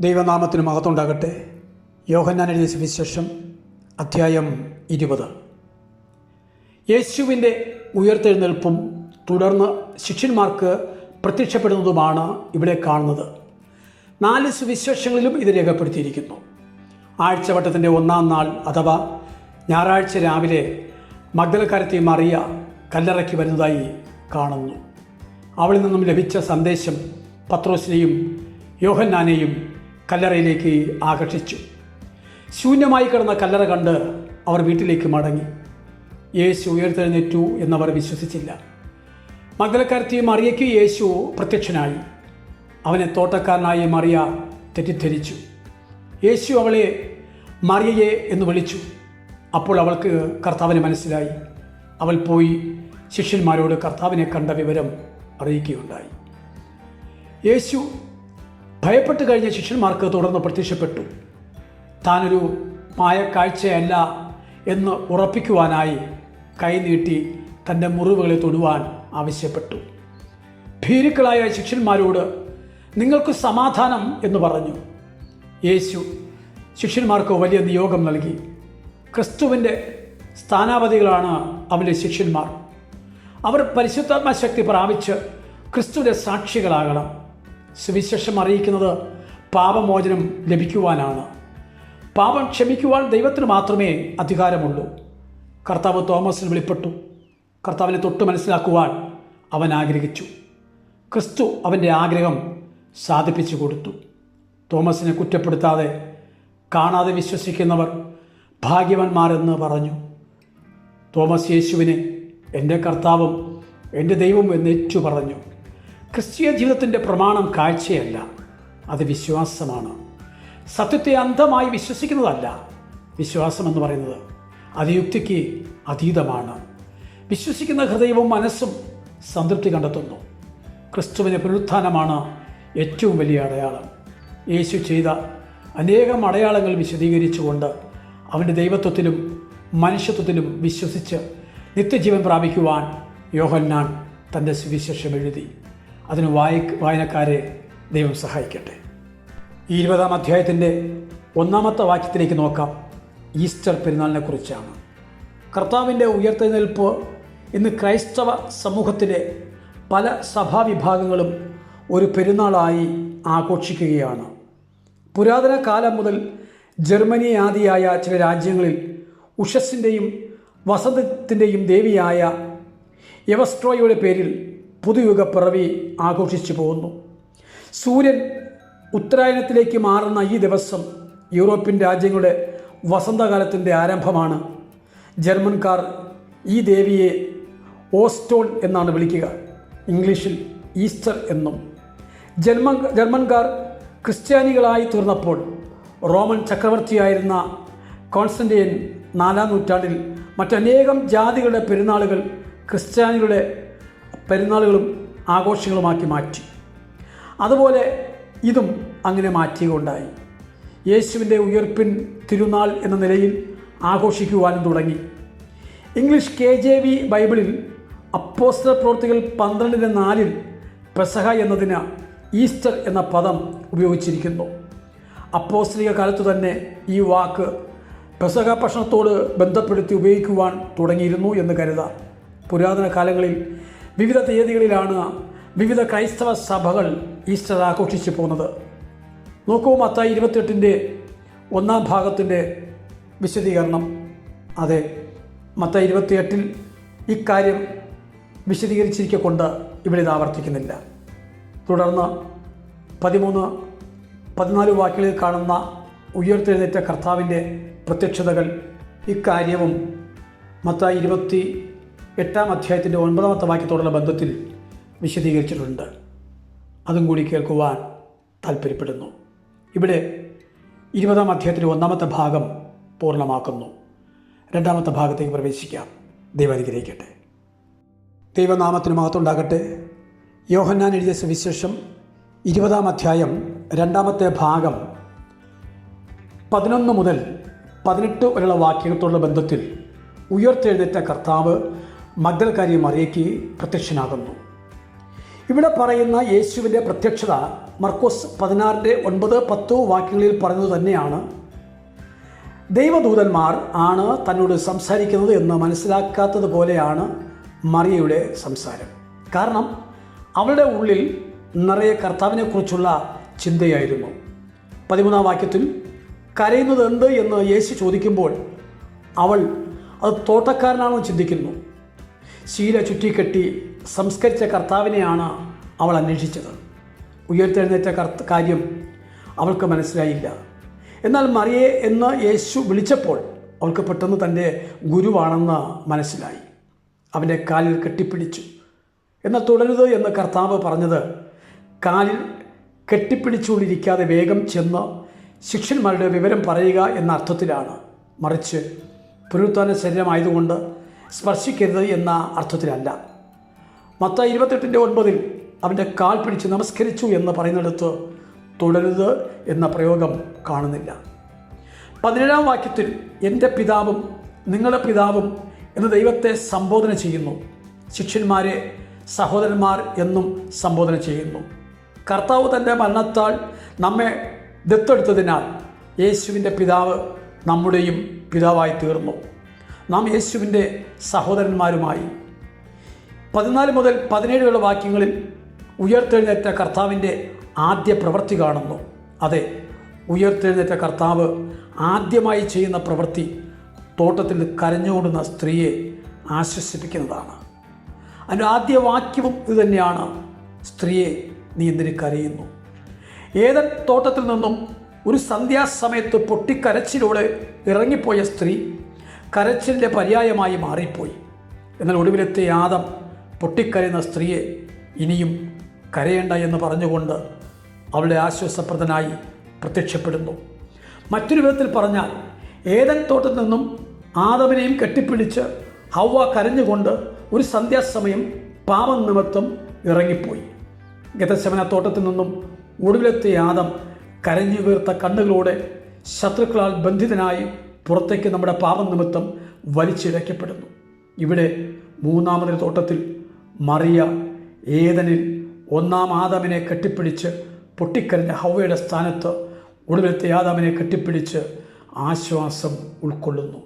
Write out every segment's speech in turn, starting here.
ദൈവനാമത്തിന് മഹത്വമുണ്ടാകട്ടെ. യോഹന്നാൻ എഴുതിയ സുവിശേഷം അധ്യായം ഇരുപത്. യേശുവിന്റെ ഉയർത്തെഴുന്നേൽപ്പും തുടർന്ന് ശിഷ്യന്മാർക്ക് പ്രത്യക്ഷപ്പെടുന്നതുമാണ് ഇവിടെ കാണുന്നത്. നാല് സുവിശേഷങ്ങളിലും ഇത് രേഖപ്പെടുത്തിയിരിക്കുന്നു. ആഴ്ചവട്ടത്തിന്റെ ഒന്നാം നാൾ അഥവാ ഞായറാഴ്ച രാവിലെ മഗ്ദലക്കാരത്തെ മറിയ കല്ലറയ്ക്ക് വരുന്നതായി കാണുന്നു. അവളിൽ നിന്നും ലഭിച്ച സന്ദേശം പത്രോസിനെയും യോഹന്നാനെയും കല്ലറയിലേക്ക് ആകർഷിച്ചു. ശൂന്യമായി കിടന്ന കല്ലറ കണ്ട് അവർ വീട്ടിലേക്ക് മടങ്ങി. യേശു ഉയർത്തെഴുന്നേറ്റു എന്നവർ വിശ്വസിച്ചില്ല. മഗ്ദലക്കാരത്തി മറിയയ്ക്ക് യേശു പ്രത്യക്ഷനായി. അവനെ തോട്ടക്കാരനായ മറിയ തെറ്റിദ്ധരിച്ചു. യേശു അവളെ മറിയയെ എന്ന് വിളിച്ചു. അപ്പോൾ അവൾക്ക് കർത്താവിനെ മനസ്സിലായി. അവൾ പോയി ശിഷ്യന്മാരോട് കർത്താവിനെ കണ്ട വിവരം അറിയിക്കുകയുണ്ടായി. യേശു ഭയപ്പെട്ട് കഴിഞ്ഞ ശിഷ്യന്മാർക്ക് തുടർന്ന് പ്രത്യക്ഷപ്പെട്ടു. താനൊരു മായക്കാഴ്ചയല്ല എന്ന് ഉറപ്പിക്കുവാനായി കൈനീട്ടി തന്റെ മുറിവുകളെ തൊടുവാൻ ആവശ്യപ്പെട്ടു. ഭീരുക്കളായ ശിഷ്യന്മാരോട് നിങ്ങൾക്ക് സമാധാനം എന്ന് പറഞ്ഞു. യേശു ശിഷ്യന്മാർക്ക് വലിയ നിയോഗം നൽകി. ക്രിസ്തുവിന്റെ സ്ഥാനാപതികളാണ് അവന്റെ ശിഷ്യന്മാർ. അവർ പരിശുദ്ധാത്മ ശക്തി പ്രാപിച്ച് ക്രിസ്തുവിന്റെ സാക്ഷികളാകണം. സുവിശേഷം അറിയിക്കുന്നത് പാപമോചനം ലഭിക്കുവാനാണ്. പാപം ക്ഷമിക്കുവാൻ ദൈവത്തിന് മാത്രമേ അധികാരമുള്ളൂ. കർത്താവ് തോമസിന് വെളിപ്പെട്ടു. കർത്താവിനെ തൊട്ട് മനസ്സിലാക്കുവാൻ അവൻ ആഗ്രഹിച്ചു. ക്രിസ്തു അവന്റെ ആഗ്രഹം സാധിപ്പിച്ചു കൊടുത്തു. തോമസിനെ കുറ്റപ്പെടുത്താതെ കാണാതെ വിശ്വസിക്കുന്നവർ ഭാഗ്യവാന്മാരെന്ന് പറഞ്ഞു. തോമസ് യേശുവിനെ എന്റെ കർത്താവും എന്റെ ദൈവം എന്നേറ്റു പറഞ്ഞു ക്രിസ്തീയ ജീവിതത്തിന്റെ പ്രമാണം കാഴ്ചയല്ല. അത് വിശ്വാസമാണ്. സത്യത്തെ അന്ധമായി വിശ്വസിക്കുന്നതല്ല. വിശ്വാസം എന്ന് പറയുന്നത് അത് യുക്തിക്ക് അതീതമാണ്. വിശ്വസിക്കുന്ന ഹൃദയവും മനസ്സും സംതൃപ്തി കണ്ടെത്തുന്നു. ക്രിസ്തുവിന്റെ പുനരുത്ഥാനമാണ് ഏറ്റവും വലിയ അടയാളം. യേശു ചെയ്ത അനേകം അടയാളങ്ങൾ വിശദീകരിച്ചുകൊണ്ട് അവന്റെ ദൈവത്വത്തിലും മനുഷ്യത്വത്തിലും വിശ്വസിച്ച് നിത്യജീവൻ പ്രാപിക്കുവാൻ യോഹന്നാൻ തന്റെ സുവിശേഷം എഴുതി. അതിന് വായി വായനക്കാരെ ദൈവം സഹായിക്കട്ടെ. ഈ ഇരുപതാം അധ്യായത്തിന്റെ ഒന്നാമത്തെ വാക്യത്തിലേക്ക് നോക്കാം. ഈസ്റ്റർ പെരുന്നാളിനെ കുറിച്ചാണ്. കർത്താവിന്റെ ഉയർത്തെഴുന്നേൽപ്പ് ഇന്ന് ക്രൈസ്തവ സമൂഹത്തിലെ പല സഭാവിഭാഗങ്ങളും ഒരു പെരുന്നാളായി ആഘോഷിക്കുകയാണ്. പുരാതന കാലം മുതൽ ജർമ്മനി ആദിയായ ചില രാജ്യങ്ങളിൽ ഉഷസ്സിന്റെയും വസന്തത്തിന്റെയും ദേവിയായ യവസ്ട്രോയുടെ പേരിൽ പുതുയുഗ പിറവി ആഘോഷിച്ചു പോകുന്നു. സൂര്യൻ ഉത്തരായണത്തിലേക്ക് മാറുന്ന ഈ ദിവസം യൂറോപ്യൻ രാജ്യങ്ങളുടെ വസന്തകാലത്തിന്റെ ആരംഭമാണ്. ജർമ്മൻകാർ ഈ ദേവിയെ ഓസ്റ്റോൺ എന്നാണ് വിളിക്കുക. ഇംഗ്ലീഷിൽ ഈസ്റ്റർ എന്നും. ജർമ്മൻ ജർമ്മൻകാർ ക്രിസ്ത്യാനികളായി തീർന്നപ്പോൾ റോമൻ ചക്രവർത്തിയായിരുന്ന കോൺസ്റ്റന്റൈൻ നാലാം നൂറ്റാണ്ടിൽ മറ്റനേകം ജാതികളുടെ പെരുന്നാളുകൾ ക്രിസ്ത്യാനികളുടെ പെരുന്നാളുകളും ആഘോഷങ്ങളുമാക്കി മാറ്റി. അതുപോലെ ഇതും അങ്ങനെ മാറ്റിയുകൊണ്ടായി യേശുവിന്റെ ഉയർപ്പിൻ തിരുനാൾ എന്ന നിലയിൽ ആഘോഷിക്കുവാനും തുടങ്ങി. ഇംഗ്ലീഷ് കെ ജെ വി ബൈബിളിൽ അപ്പോസ്റ്റർ പ്രവൃത്തികൾ പന്ത്രണ്ടിന് നാലിൽ പെസഹ എന്നതിന് ഈസ്റ്റർ എന്ന പദം ഉപയോഗിച്ചിരിക്കുന്നു. അപ്പോസ്ലിക കാലത്ത് തന്നെ ഈ വാക്ക് പ്രസഹ ഭക്ഷണത്തോട് ബന്ധപ്പെടുത്തി ഉപയോഗിക്കുവാൻ തുടങ്ങിയിരുന്നു എന്ന് കരുതാം. പുരാതന കാലങ്ങളിൽ വിവിധ തീയതികളിലാണ് വിവിധ ക്രൈസ്തവ സഭകൾ ഈസ്റ്റർ ആഘോഷിച്ചു പോകുന്നത്. നോക്കൂ മത്തായി ഇരുപത്തെട്ടിന്റെ ഒന്നാം ഭാഗത്തിന്റെ വിശദീകരണം. അതെ മത്തായി ഇരുപത്തിയെട്ടിൽ ഇക്കാര്യം വിശദീകരിച്ചിരിക്കൊണ്ട് ഇവിടെ ഇത് ആവർത്തിക്കുന്നില്ല. തുടർന്ന് പതിമൂന്ന് പതിനാല് വാക്കുകളിൽ കാണുന്ന ഉയർത്തെഴുന്നേറ്റ കർത്താവിന്റെ പ്രത്യക്ഷതകൾ ഇക്കാര്യവും മത്തായി ഇരുപത്തി എട്ടാം അധ്യായത്തിന്റെ ഒൻപതാമത്തെ വാക്യത്തോടുള്ള ബന്ധത്തിൽ വിശദീകരിച്ചിട്ടുണ്ട്. അതും കൂടി കേൾക്കുവാൻ താല്പര്യപ്പെടുന്നു ഇവിടെ ഇരുപതാം അധ്യായത്തിന്റെ ഒന്നാമത്തെ ഭാഗം പൂർണമാക്കുന്നു. രണ്ടാമത്തെ ഭാഗത്തേക്ക് പ്രവേശിക്കാം. ദൈവം ദൈവനാമത്തിന് മഹത്വമുണ്ടാകട്ടെ യോഹന്നാൻ എഴുതിയ സുവിശേഷം ഇരുപതാം അധ്യായം രണ്ടാമത്തെ ഭാഗം പതിനൊന്ന് മുതൽ പതിനെട്ട് വരെയുള്ള വാക്യത്തോടുള്ള ബന്ധത്തിൽ ഉയർത്തെഴുന്നേറ്റ കർത്താവ് മഗ്ദൽക്കാരി മറിയയ്ക്ക് പ്രത്യക്ഷനാകുന്നു. ഇവിടെ പറയുന്ന യേശുവിന്റെ പ്രത്യക്ഷത മർക്കോസ് പതിനാറിന്റെ ഒൻപത് പത്ത് വാക്യങ്ങളിൽ പറയുന്നത് തന്നെയാണ്. ദൈവദൂതന്മാർ ആണ് തന്നോട് സംസാരിക്കുന്നത് എന്ന് മനസ്സിലാക്കാത്തത് പോലെയാണ് മറിയയുടെ സംസാരം. കാരണം അവളുടെ ഉള്ളിൽ നിറയെ കർത്താവിനെക്കുറിച്ചുള്ള ചിന്തയായിരുന്നു. പതിമൂന്നാം വാക്യത്തിൽ കരയുന്നത് എന്ത് എന്ന് യേശു ചോദിക്കുമ്പോൾ അവൾ അത് തോട്ടക്കാരനാണെന്ന് ചിന്തിക്കുന്നു. ശീല ചുറ്റിക്കെട്ടി സംസ്കരിച്ച കർത്താവിനെയാണ് അവൾ അന്വേഷിച്ചത്. ഉയർത്തെഴുന്നേറ്റ കർത്ത കാര്യം അവൾക്ക് മനസ്സിലായില്ല. എന്നാൽ മറിയെ എന്ന് യേശു വിളിച്ചപ്പോൾ അവൾക്ക് പെട്ടെന്ന് തന്റെ ഗുരുവാണെന്ന് മനസ്സിലായി. അവന്റെ കാലിൽ കെട്ടിപ്പിടിച്ചു. എന്നാൽ തുടരുത് എന്ന് കർത്താവ് പറഞ്ഞത് കാലിൽ കെട്ടിപ്പിടിച്ചുകൊണ്ടിരിക്കാതെ വേഗം ചെന്ന് ശിഷ്യന്മാരുടെ വിവരം പറയുക എന്ന അർത്ഥത്തിലാണ്. മറിച്ച് പുനരുത്ഥാന ശരീരമായതുകൊണ്ട് സ്പർശിക്കരുത് എന്ന അർത്ഥത്തിലല്ല. മത്ത ഇരുപത്തെട്ടിന്റെ ഒൻപതിൽ അവന്റെ കാൽ പിടിച്ച് നമസ്കരിച്ചു എന്ന് പറയുന്നിടത്ത് തുടരുത് എന്ന പ്രയോഗം കാണുന്നില്ല. പതിനേഴാം വാക്യത്തിൽ എന്റെ പിതാവും നിങ്ങളുടെ പിതാവും എന്ന് ദൈവത്തെ സംബോധന ചെയ്യുന്നു. ശിഷ്യന്മാരെ സഹോദരന്മാർ എന്നും സംബോധന ചെയ്യുന്നു. കർത്താവ് തന്റെ മരണത്താൽ നമ്മെ ദത്തെടുത്തതിനാൽ യേശുവിന്റെ പിതാവ് നമ്മുടെയും പിതാവായി തീർന്നു നാം യേശുവിന്റെ സഹോദരന്മാരുമായി. പതിനാല് മുതൽ പതിനേഴുള്ള വാക്യങ്ങളിൽ ഉയർത്തെഴുന്നേറ്റ കർത്താവിന്റെ ആദ്യ പ്രവൃത്തി കാണുന്നു. അതെ ഉയർത്തെഴുന്നേറ്റ കർത്താവ് ആദ്യമായി ചെയ്യുന്ന പ്രവൃത്തി തോട്ടത്തിൽ കരഞ്ഞുകൊണ്ടുന്ന സ്ത്രീയെ ആശ്വസിപ്പിക്കുന്നതാണ്. അതിന്റെ ആദ്യ വാക്യവും ഇതുതന്നെയാണ് സ്ത്രീയെ നീ എന്തിന് കരയുന്നു? ഏതൻ തോട്ടത്തിൽ നിന്നും ഒരു സന്ധ്യാസമയത്ത് പൊട്ടിക്കരച്ചിലൂടെ ഇറങ്ങിപ്പോയ സ്ത്രീ കരച്ചിലിന്റെ പര്യായമായി മാറിപ്പോയി. എന്നാൽ ഒടുവിലെത്തിയ ആദം പൊട്ടിക്കരയുന്ന സ്ത്രീയെ ഇനിയും കരയേണ്ട എന്ന് പറഞ്ഞുകൊണ്ട് അവളുടെ ആശ്വാസപ്രദനായി പ്രത്യക്ഷപ്പെടുന്നു. മറ്റൊരു വിധത്തിൽ പറഞ്ഞാൽ ഏതൻ തോട്ടത്തിൽ നിന്നും ആദവിനെയും കെട്ടിപ്പിടിച്ച് ഹൗവ കരഞ്ഞുകൊണ്ട് ഒരു സന്ധ്യാസമയം പാപം നിമിത്തം ഇറങ്ങിപ്പോയി. ഗതശമന തോട്ടത്തിൽ നിന്നും ഒടുവിലെത്തിയ ആദം കരഞ്ഞു വീർത്ത കണ്ണുകളോടെ ശത്രുക്കളാൽ ബന്ധിതനായി പുറത്തേക്ക് നമ്മുടെ പാപം നിമിത്തം വലിച്ചിഴയ്ക്കപ്പെടുന്നു. ഇവിടെ മൂന്നാമതൊരു തോട്ടത്തിൽ മറിയ ഏതനിൽ ഒന്നാം ആദാമിനെ കെട്ടിപ്പിടിച്ച് പൊട്ടിക്കരഞ്ഞ ഹൗവയുടെ സ്ഥാനത്ത് ഒടുവിലത്തെ ആദാമിനെ കെട്ടിപ്പിടിച്ച് ആശ്വാസം ഉൾക്കൊള്ളുന്നു.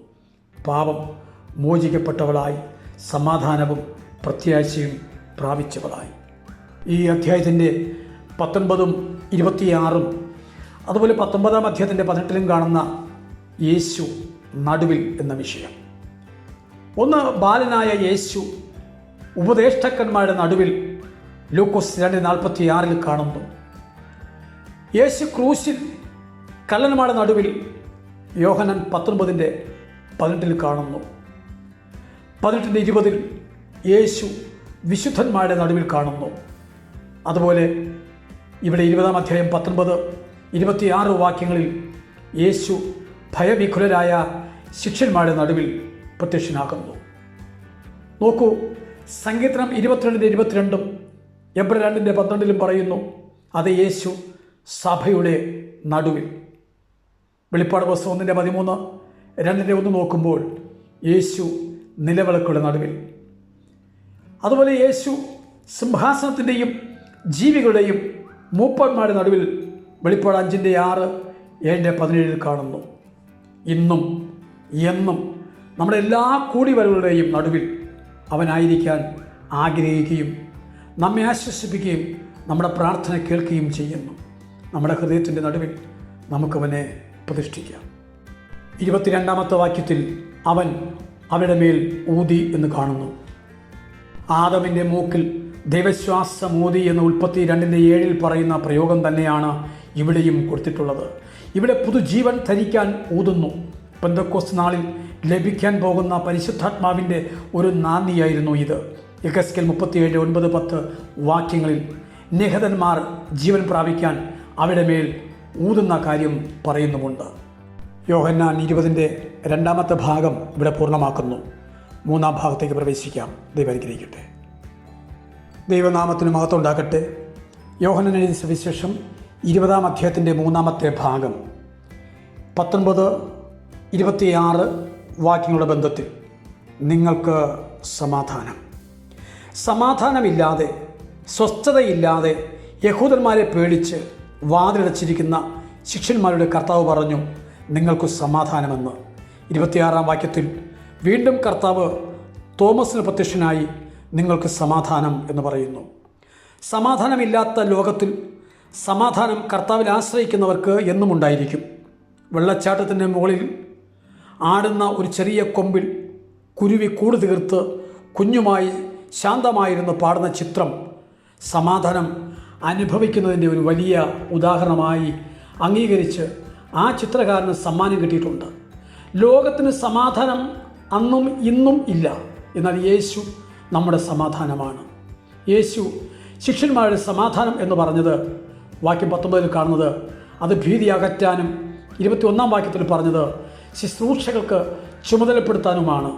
പാപം മോചിക്കപ്പെട്ടവളായി സമാധാനവും പ്രത്യാശയും പ്രാപിച്ചവളായി. ഈ അധ്യായത്തിന്റെ പത്തൊൻപതും ഇരുപത്തിയാറും അതുപോലെ പത്തൊമ്പതാം അധ്യായത്തിന്റെ പതിനെട്ടിലും കാണുന്ന യേശു നടുവിൽ എന്ന വിഷയം. ഒന്ന് ബാലനായ യേശു ഉപദേഷ്ടക്കന്മാരുടെ നടുവിൽ ലൂക്കോസ് രണ്ട് നാൽപ്പത്തിയാറിൽ കാണുന്നു. യേശു ക്രൂശിൽ കള്ളന്മാരുടെ നടുവിൽ യോഹനൻ പത്തൊൻപതിന്റെ പതിനെട്ടിൽ കാണുന്നു. പതിനെട്ടിന്റെ ഇരുപതിൽ യേശു വിശുദ്ധന്മാരുടെ നടുവിൽ കാണുന്നു. അതുപോലെ ഇവിടെ ഇരുപതാം അധ്യായം പത്തൊൻപത് ഇരുപത്തിയാറ് വാക്യങ്ങളിൽ യേശു ഭയവിഖുലരായ ശിഷ്യന്മാരുടെ നടുവിൽ പ്രത്യക്ഷനാകുന്നു. നോക്കൂ സങ്കീർത്തനം ഇരുപത്തിരണ്ടിന്റെ ഇരുപത്തിരണ്ടും എബ്ര രണ്ടിന്റെ പന്ത്രണ്ടിലും പറയുന്നു അത് യേശു സഭയുടെ നടുവിൽ. വെളിപ്പാട് പുസ്തകം ഒന്നിന്റെ പതിമൂന്ന് രണ്ടിന്റെ ഒന്ന് നോക്കുമ്പോൾ യേശു നിലവിളക്കുടെ നടുവിൽ. അതുപോലെ യേശു സിംഹാസനത്തിന്റെയും ജീവികളുടെയും മൂപ്പന്മാരുടെ നടുവിൽ വെളിപ്പാട് അഞ്ചിന്റെ ആറ് ഏഴിന്റെ പതിനേഴിൽ കാണുന്നു. ഇന്നും എന്നും നമ്മുടെ എല്ലാ കൂടിവരവുകളുടെയും നടുവിൽ അവനായിരിക്കാൻ ആഗ്രഹിക്കുകയും നമ്മെ ആശ്വസിപ്പിക്കുകയും നമ്മുടെ പ്രാർത്ഥന കേൾക്കുകയും ചെയ്യുന്നു. നമ്മുടെ ഹൃദയത്തിന്റെ നടുവിൽ നമുക്കവനെ പ്രതിഷ്ഠിക്കാം. ഇരുപത്തിരണ്ടാമത്തെ വാക്യത്തിൽ അവൻ അവരുടെ മേൽ ഊതി എന്ന് കാണുന്നു. ആദമിന്റെ മൂക്കിൽ ദൈവശ്വാസമൂതി എന്ന് ഉൽപ്പത്തി രണ്ടിന്റെ ഏഴിൽ പറയുന്ന പ്രയോഗം തന്നെയാണ് ഇവിടെയും കൊടുത്തിട്ടുള്ളത്. ഇവിടെ പുതുജീവൻ ധരിക്കാൻ ഊതുന്നു. പെന്തക്കോസ് നാളിൽ ലഭിക്കാൻ പോകുന്ന പരിശുദ്ധാത്മാവിന്റെ ഒരു നാന്ദിയായിരുന്നു ഇത്. യഗസ്കൽ മുപ്പത്തിയേഴ് ഒൻപത് പത്ത് വാക്യങ്ങളിൽ നിഹതന്മാർ ജീവൻ പ്രാപിക്കാൻ അവിടെ മേൽ ഊതുന്ന കാര്യം പറയുന്നുമുണ്ട്. യോഹന്നാൻ ഇരുപതിന്റെ രണ്ടാമത്തെ ഭാഗം ഇവിടെ പൂർണമാക്കുന്നു. മൂന്നാം ഭാഗത്തേക്ക് പ്രവേശിക്കാം. ദൈവം അനുഗ്രഹിക്കട്ടെ. ദൈവനാമത്തിന് മഹത്വം ഉണ്ടാകട്ടെ. യോഹനൻ സുവിശേഷം ഇരുപതാം അധ്യായത്തിന്റെ മൂന്നാമത്തെ ഭാഗം. പത്തൊൻപത് ഇരുപത്തിയാറ് വാക്യങ്ങളുടെ ബന്ധത്തിൽ നിങ്ങൾക്ക് സമാധാനം. സമാധാനമില്ലാതെ സ്വസ്ഥതയില്ലാതെ യഹൂദന്മാരെ പേടിച്ച് വാതിലടച്ചിരിക്കുന്ന ശിഷ്യന്മാരുടെ കർത്താവ് പറഞ്ഞു നിങ്ങൾക്ക് സമാധാനമെന്ന്. ഇരുപത്തിയാറാം വാക്യത്തിൽ വീണ്ടും കർത്താവ് തോമസിന് പ്രത്യക്ഷനായി നിങ്ങൾക്ക് സമാധാനം എന്ന് പറയുന്നു. സമാധാനമില്ലാത്ത ലോകത്തിൽ സമാധാനം കർത്താവിൽ ആശ്രയിക്കുന്നവർക്ക് എന്നും ഉണ്ടായിരിക്കും വെള്ളച്ചാട്ടത്തിന്റെ മുകളിൽ ആടുന്ന ഒരു ചെറിയ കൊമ്പിൽ കുരുവി കൂട് തീർത്ത് കുഞ്ഞുമായി ശാന്തമായിരുന്ന് പാടുന്ന ചിത്രം. സമാധാനം അനുഭവിക്കുന്നതിന്റെ ഒരു വലിയ ഉദാഹരണമായി അംഗീകരിച്ച് ആ ചിത്രകാരന് സമ്മാനം കിട്ടിയിട്ടുണ്ട്. ലോകത്തിന് സമാധാനം അന്നും ഇന്നും ഇല്ല. എന്നാൽ യേശു നമ്മുടെ സമാധാനമാണ്. യേശു ശിഷ്യന്മാരുടെ സമാധാനം എന്ന് പറഞ്ഞത് വാക്യം പത്തൊമ്പതിൽ കാണുന്നത് അത് ഭീതി അകറ്റാനും ഇരുപത്തി ഒന്നാം വാക്യത്തിൽ പറഞ്ഞത് ശുശ്രൂഷകൾക്ക് ചുമതലപ്പെടുത്താനുമാണ്.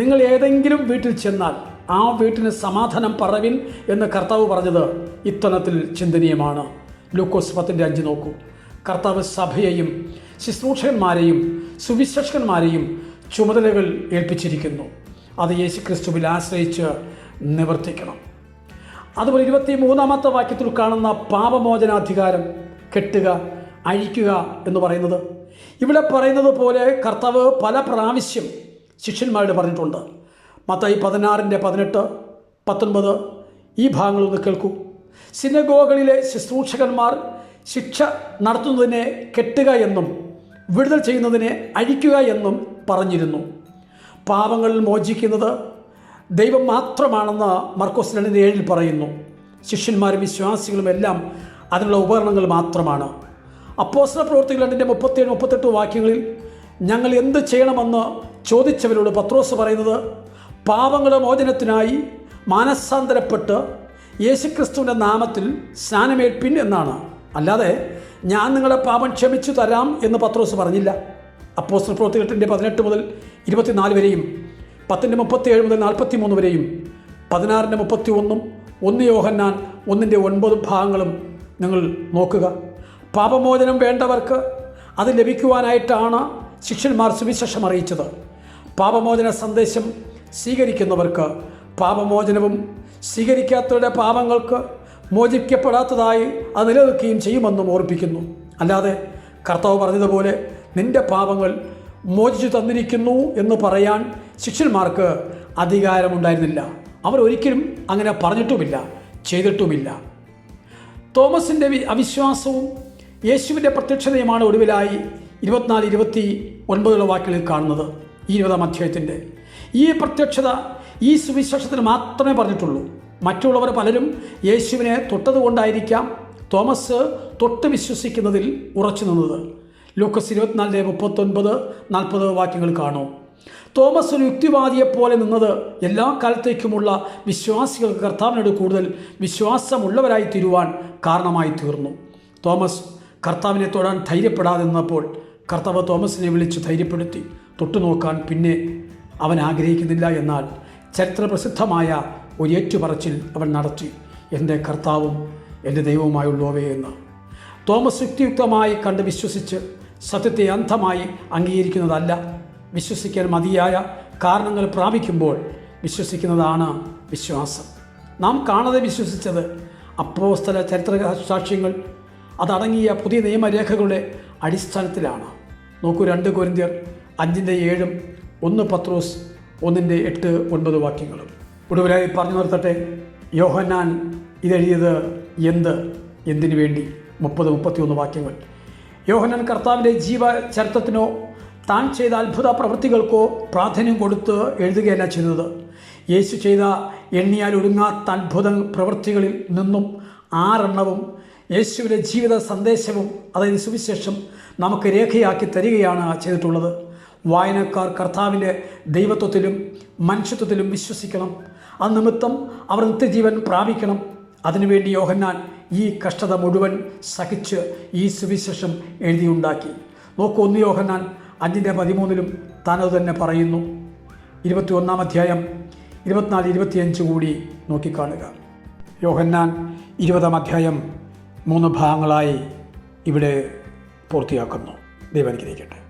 നിങ്ങൾ ഏതെങ്കിലും വീട്ടിൽ ചെന്നാൽ ആ വീട്ടിന് സമാധാനം പറവിൻ എന്ന് കർത്താവ് പറഞ്ഞത് ഇത്തനത്തിൽ ചിന്തനീയമാണ്. ലൂക്കോസ് പത്തിന്റെ അഞ്ച് നോക്കൂ. കർത്താവ് സഭയെയും ശുശ്രൂഷകന്മാരെയും സുവിശേഷകന്മാരെയും ചുമതലകൾ ഏൽപ്പിച്ചിരിക്കുന്നു. അത് യേശു ക്രിസ്തുവിൽ ആശ്രയിച്ച് നിവർത്തിക്കണം. അതുപോലെ ഇരുപത്തി മൂന്നാമത്തെ വാക്യത്തിൽ കാണുന്ന പാപമോചനാധികാരം കെട്ടുക അഴിക്കുക എന്ന് പറയുന്നത്. ഇവിടെ പറയുന്നത് പോലെ കർത്താവ് പല പ്രാവശ്യം ശിഷ്യന്മാരോട് പറഞ്ഞിട്ടുണ്ട്. മത്തായി പതിനാറിന്റെ പതിനെട്ട് പത്തൊൻപത് ഈ ഭാഗങ്ങളൊന്ന് കേൾക്കൂ. സിനഗോകളിലെ ശുശ്രൂഷകന്മാർ ശിക്ഷ നടത്തുന്നതിനെ കെട്ടുക എന്നും വിടുതൽ ചെയ്യുന്നതിനെ അഴിക്കുക എന്നും പറഞ്ഞിരുന്നു. പാപങ്ങൾ മോചിക്കുന്നത് ദൈവം മാത്രമാണെന്ന് മർക്കോസ് രണ്ടിന്റെ ഏഴിൽ പറയുന്നു. ശിഷ്യന്മാരും വിശ്വാസികളും എല്ലാം അതിനുള്ള ഉപകരണങ്ങൾ മാത്രമാണ്. അപ്പോസ്ല പ്രവർത്തികൾ രണ്ടിന്റെ മുപ്പത്തേഴ് മുപ്പത്തെട്ട് വാക്യങ്ങളിൽ ഞങ്ങൾ എന്ത് ചെയ്യണമെന്ന് ചോദിച്ചവരോട് പത്രോസ് പറയുന്നത് പാപങ്ങളുടെ മോചനത്തിനായി മാനസാന്തരപ്പെട്ട് യേശുക്രിസ്തുവിന്റെ നാമത്തിൽ സ്നാനമേൽപ്പിൻ എന്നാണ്. അല്ലാതെ ഞാൻ നിങ്ങളുടെ പാപം ക്ഷമിച്ചു തരാം എന്ന് പത്രോസ് പറഞ്ഞില്ല. അപ്പോസ്തല പ്രവൃത്തികെട്ടിന്റെ പതിനെട്ട് മുതൽ ഇരുപത്തിനാല് വരെയും പത്തിന്റെ മുപ്പത്തിയേഴ് മുതൽ നാൽപ്പത്തി മൂന്ന് വരെയും പതിനാറിന്റെ മുപ്പത്തി ഒന്നും ഒന്ന് യോഹന്നാൻ ഒന്നിന്റെ ഒൻപത് ഭാഗങ്ങളും നിങ്ങൾ നോക്കുക. പാപമോചനം വേണ്ടവർക്ക് അത് ലഭിക്കുവാനായിട്ടാണ് ശിഷ്യന്മാർ സുവിശേഷം അറിയിച്ചത്. പാപമോചന സന്ദേശം സ്വീകരിക്കുന്നവർക്ക് പാപമോചനവും സ്വീകരിക്കാത്തവരുടെ പാപങ്ങൾക്ക് മോചിക്കപ്പെടാത്തതായി അത് നിലനിൽക്കുകയും ചെയ്യുമെന്നും ഓർപ്പിക്കുന്നു. അല്ലാതെ കർത്താവ് പറഞ്ഞതുപോലെ നിന്റെ പാപങ്ങൾ മോചിച്ചു തന്നിരിക്കുന്നു എന്ന് പറയാൻ ശിഷ്യന്മാർക്ക് അധികാരമുണ്ടായിരുന്നില്ല. അവർ ഒരിക്കലും അങ്ങനെ പറഞ്ഞിട്ടുമില്ല ചെയ്തിട്ടുമില്ല. തോമസിന്റെ അവിശ്വാസവും യേശുവിന്റെ പ്രത്യക്ഷതയുമാണ് ഒടുവിലായി ഇരുപത്തിനാല് ഇരുപത്തി ഒൻപതുള്ള വാക്കുകളിൽ കാണുന്നത് ഈ ഇരുപതാം അധ്യായത്തിന്റെ ഈ പ്രത്യക്ഷത ഈ സുവിശേഷത്തിന് മാത്രമേ പറഞ്ഞിട്ടുള്ളൂ. മറ്റുള്ളവർ പലരും യേശുവിനെ തൊട്ടതുകൊണ്ടായിരിക്കാം തോമസ് തൊട്ട് വിശ്വസിക്കുന്നതിൽ ഉറച്ചു നിന്നത്. ലൂക്കസ് ഇരുപത്തിനാലിന്റെ മുപ്പത്തൊൻപത് നാൽപ്പത് വാക്യങ്ങൾ കാണും. തോമസ് ഒരു യുക്തിവാദിയെപ്പോലെ നിന്നത് എല്ലാ കാലത്തേക്കുമുള്ള വിശ്വാസികൾക്ക് കർത്താവിനോട് കൂടുതൽ വിശ്വാസമുള്ളവരായി തീരുവാൻ കാരണമായി തീർന്നു. തോമസ് കർത്താവിനെ തൊടാൻ ധൈര്യപ്പെടാതെ നിന്നപ്പോൾ കർത്താവ് തോമസിനെ വിളിച്ച് ധൈര്യപ്പെടുത്തി തൊട്ടുനോക്കാൻ പിന്നെ അവൻ ആഗ്രഹിക്കുന്നില്ല എന്നാൽ ചരിത്രപ്രസിദ്ധമായ ഒരു ഏറ്റുപറച്ചിൽ അവൻ നടത്തി എന്റെ കർത്താവും എന്റെ ദൈവവുമായുള്ളവേ എന്ന്. തോമസ് യുക്തിയുക്തമായി കണ്ട് വിശ്വസിച്ച് സത്യത്തെ അന്ധമായി അംഗീകരിക്കുന്നതല്ല വിശ്വസിക്കാൻ മതിയായ കാരണങ്ങൾ പ്രാപിക്കുമ്പോൾ വിശ്വസിക്കുന്നതാണ് വിശ്വാസം. നാം കാണാതെ വിശ്വസിച്ചത് അപ്പോസ്തല ചരിത്ര സാക്ഷ്യങ്ങൾ അതടങ്ങിയ പുതിയ നിയമരേഖകളുടെ അടിസ്ഥാനത്തിലാണ്. നോക്കൂ രണ്ട് കൊരിന്ത്യർ അഞ്ചിന്റെ ഏഴും ഒന്ന് പത്രോസ് ഒന്നിന്റെ എട്ട് ഒൻപത് വാക്യങ്ങളും. ഒടുവിലായി പറഞ്ഞു നിർത്തട്ടെ യോഹന്നാൻ ഇതെഴുതിയത് എന്ത്? എന്തിനു വേണ്ടി? മുപ്പത് മുപ്പത്തിയൊന്ന് വാക്യങ്ങൾ. യോഹന്നാൻ കർത്താവിന്റെ ജീവചരിത്രത്തിനോ താൻ ചെയ്ത അത്ഭുത പ്രവൃത്തികൾക്കോ പ്രാധാന്യം കൊടുത്ത് എഴുതുകയല്ല ചെയ്തത് യേശു ചെയ്ത എണ്ണിയാൽ ഒടുങ്ങാത്ത അത്ഭുത പ്രവൃത്തികളിൽ നിന്നും ആറെണ്ണവും യേശുവിന്റെ ജീവിത സന്ദേശവും അതായത് സുവിശേഷം നമുക്ക് രേഖയാക്കി തരികയാണ് ചെയ്തിട്ടുള്ളത്. വായനക്കാർ കർത്താവിന്റെ ദൈവത്വത്തിലും മനുഷ്യത്വത്തിലും വിശ്വസിക്കണം. അത് നിമിത്തം അവർ നിത്യജീവൻ പ്രാപിക്കണം. അതിനുവേണ്ടി യോഹന്നാൻ ഈ കഷ്ടത മുഴുവൻ സഹിച്ച് ഈ സുവിശേഷം എഴുതിയുണ്ടാക്കി. നോക്കൂ ഒന്ന് യോഹന്നാൻ അഞ്ചിന്റെ പതിമൂന്നിലും താനത് തന്നെ പറയുന്നു. ഇരുപത്തി ഒന്നാം അധ്യായം ഇരുപത്തിനാല് ഇരുപത്തിയഞ്ച് കൂടി നോക്കിക്കാണുക. യോഹന്നാൻ ഇരുപതാം അധ്യായം മൂന്ന് ഭാഗങ്ങളായി ഇവിടെ പൂർത്തിയാക്കുന്നു. ദൈവം അനുഗ്രഹിക്കട്ടെ.